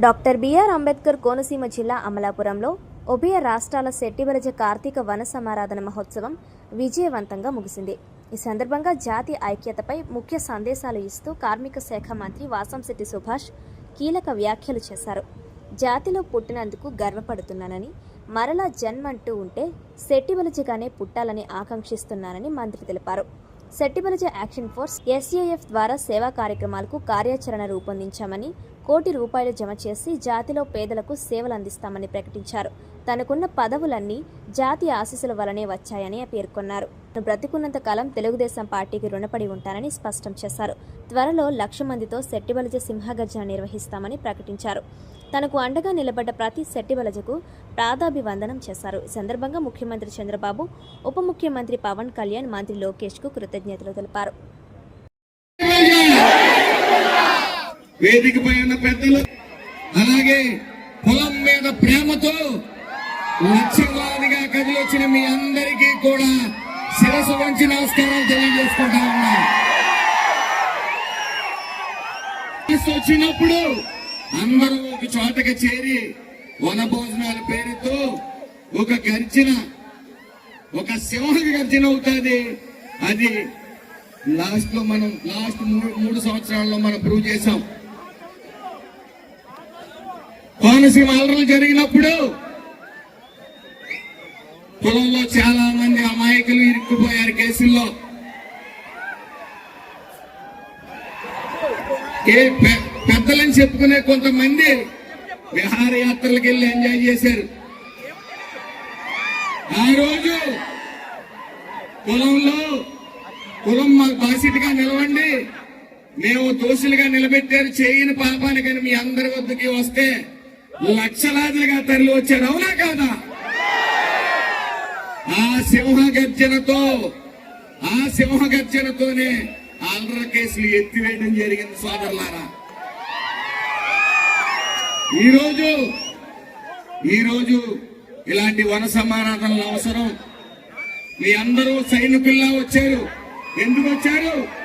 Doctor BR Ambedkar Konaseema జిల్లా అమలాపురంలో ఉభయ రాష్ట్రాల శెట్టిబలజ కార్తీక వన సమారాధన మహోత్సవం విజయవంతంగా ముగిసింది. ఈ సందర్భంగా జాతి ఐక్యతపై ముఖ్య సందేశాలు ఇస్తూ కార్మిక శాఖ మంత్రి వాసంశెట్టి సుభాష్ కీలక వ్యాఖ్యలు చేశారు. జాతిలో పుట్టినందుకు గర్వపడుతున్నానని మరలా జన్మంటూ ఉంటే శెట్టిబలజగానే పుట్టాలని ఆకాంక్షిస్తున్నానని మంత్రి తెలిపారు. శెట్టిబలజ యాక్షన్ ఫోర్స్ ఎస్ఏఎఫ్ ద్వారా సేవా కార్యక్రమాలకు కార్యాచరణ రూపొందించామని కోటి రూపాయలు జమ చేసి జాతిలో పేదలకు సేవలు అందిస్తామని ప్రకటించారు. తనకున్న పదవులన్నీ జాతి ఆశీస్సుల వలనే వచ్చాయని పేర్కొన్నారు. బ్రతికున్నంత కాలం తెలుగుదేశం పార్టీకి రుణపడి ఉంటానని స్పష్టం చేశారు. త్వరలో లక్ష మందితో శెట్టిబలజ సింహగర్జన నిర్వహిస్తామని ప్రకటించారు. తనకు అండగా నిలబడ్డ ప్రతి శెట్టిబలజకు ప్రాదాభివందనం చేశారు. ఈ సందర్భంగా ముఖ్యమంత్రి చంద్రబాబు ఉప ముఖ్యమంత్రి పవన్ కళ్యాణ్ మంత్రి లోకేష్కు కృతజ్ఞతలు తెలిపారు. వేదికపై ఉన్న పెద్దలు అలాగే పొలం మీద ప్రేమతో లక్షలాదిగా కదిలొచ్చిన మీ అందరికీ కూడా శిరసు వంచి నమస్కారాలు తెలియజేసుకుంటా ఉన్నా. వచ్చినప్పుడు అందరూ ఒక చోటకి చేరి వన భోజనాల పేరుతో ఒక గర్జన ఒక సింహ గర్జన అవుతుంది. అది లాస్ట్లో మనం లాస్ట్ మూడు మూడు సంవత్సరాల్లో మనం ప్రూవ్ చేసాం కోనసీమ అలరలు జరిగినప్పుడు పొలంలో చాలా మంది అమాయకులు ఇరుక్కుపోయారు కేసుల్లో. ఏ పె- పెద్దలని చెప్పుకునే కొంతమంది విహారయాత్రలకు వెళ్ళి ఎంజాయ్ చేశారు. ఆ రోజు పొలంలో కులం మాకు బాసిటిగా నిలవండి. మేము దోషులుగా నిలబెట్టారు. చేయని పాపానికని మీ అందరి వద్దకి వస్తే లక్షలాదిగా తరలి వచ్చాడు. అవునా కాదా? ఆ సింహ గర్జనతో ఆ సింహ గర్జనతోనే ఆంధ్ర కేసులు ఎత్తివేయడం జరిగింది సోదరులారా. ఈరోజు ఈరోజు ఇలాంటి వన సమారాధనలు అవసరం. మీ అందరూ సైనికుల్లా వచ్చారు. ఎందుకు వచ్చారు?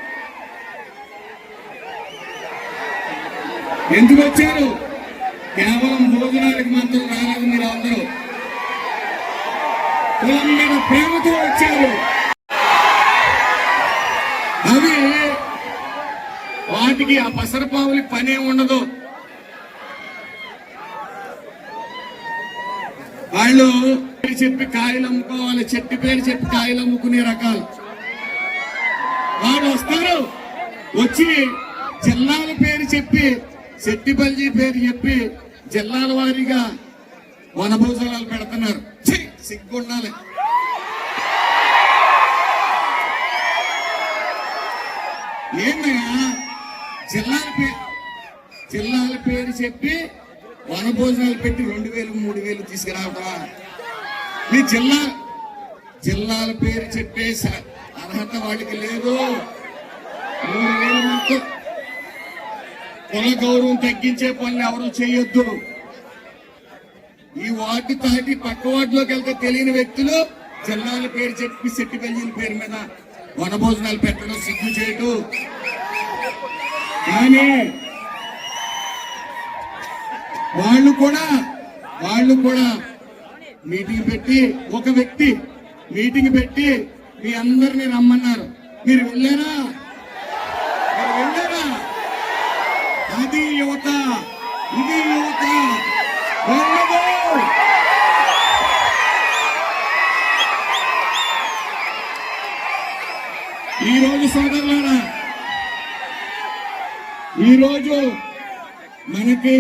ఎందుకు వచ్చారు? కేవలం భోజనానికి మాత్రం రాలేదు మీరు అందరూ. కులం మీద ప్రేమతో వచ్చారు. అవి వాటికి ఆ పసరపావులి పనే ఉండదు. వాళ్ళు పేరు చెప్పి కాయలు అమ్ముకోవాలి చెట్టు పేరు చెప్పి కాయలు అమ్ముకునే రకాలు. వాళ్ళు వస్తారు. వచ్చి జిల్లాల పేరు చెప్పి చెట్టిపల్లి పేరు చెప్పి జిల్లాల వారీగా వనభోజనాలు పెడుతున్నారు. సిగ్గుండాలి. ఏందయ్యా? జిల్లాల పేరు జిల్లాల పేరు చెప్పి వనభోజనాలు పెట్టి రెండు వేలు మూడు వేలు తీసుకురావటమా? మీ జిల్లా జిల్లాల పేరు చెప్పే అర్హత వాళ్ళకి లేదు. మూడు వేలు మొత్తం కుల గౌరవం తగ్గించే పనులు ఎవరు చేయొద్దు. ఈ వార్డు తాటి పక్క వార్డులోకి వెళ్తే తెలియని వ్యక్తులు జిల్లాల పేరు చెప్పి సెట్టి బెల్జీల పేరు మీద వనభోజనాలు పెట్టడం సిగ్గు చేయటం. కానీ వాళ్ళు కూడా వాళ్ళు కూడా మీటింగ్ పెట్టి ఒక వ్యక్తి మీటింగ్ పెట్టి మీ అందరిని రమ్మన్నారు. మీరు వెళ్ళారా? మీరు వెళ్ళారా? అది యువత ఇది యువత. ఈరోజు ఈ రోజు సోదరులారా ఈ రోజు మనకి